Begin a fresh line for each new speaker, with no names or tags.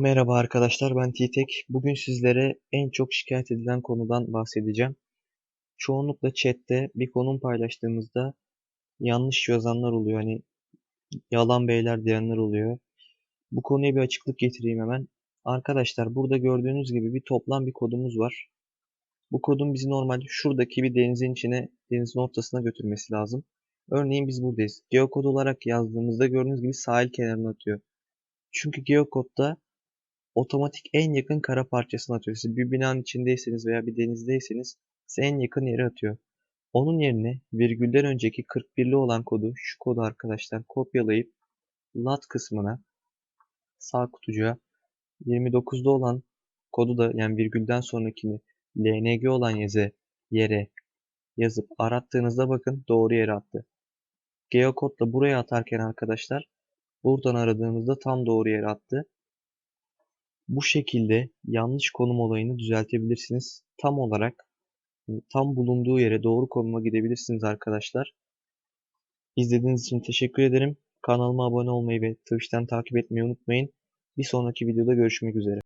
Merhaba arkadaşlar ben T-Tek. Bugün sizlere en çok şikayet edilen konudan bahsedeceğim. Çoğunlukla chatte bir konum paylaştığımızda yanlış yazanlar oluyor. Hani yalan beyler diyenler oluyor. Bu konuya bir açıklık getireyim hemen. Arkadaşlar burada gördüğünüz gibi bir toplam bir kodumuz var. Bu kodun bizi normalde şuradaki bir denizin içine, denizin ortasına götürmesi lazım. Örneğin biz buradayız. Geokod olarak yazdığımızda gördüğünüz gibi sahil kenarına atıyor. Çünkü geokodda otomatik en yakın kara parçasını atıyor. Siz bir binanın içindeyseniz veya bir denizdeyseniz size en yakın yere atıyor. Onun yerine virgülden önceki 41'li olan kodu, şu kodu arkadaşlar kopyalayıp lat kısmına sağ kutucuğa 29'da olan kodu da yani virgülden sonrakini LNG olan yazı yere yazıp arattığınızda bakın doğru yere attı. Geokodla buraya atarken arkadaşlar buradan aradığımızda tam doğru yere attı. Bu şekilde yanlış konum olayını düzeltebilirsiniz. Tam olarak tam bulunduğu yere doğru konuma gidebilirsiniz arkadaşlar. İzlediğiniz için teşekkür ederim. Kanalıma abone olmayı ve Twitch'ten takip etmeyi unutmayın. Bir sonraki videoda görüşmek üzere.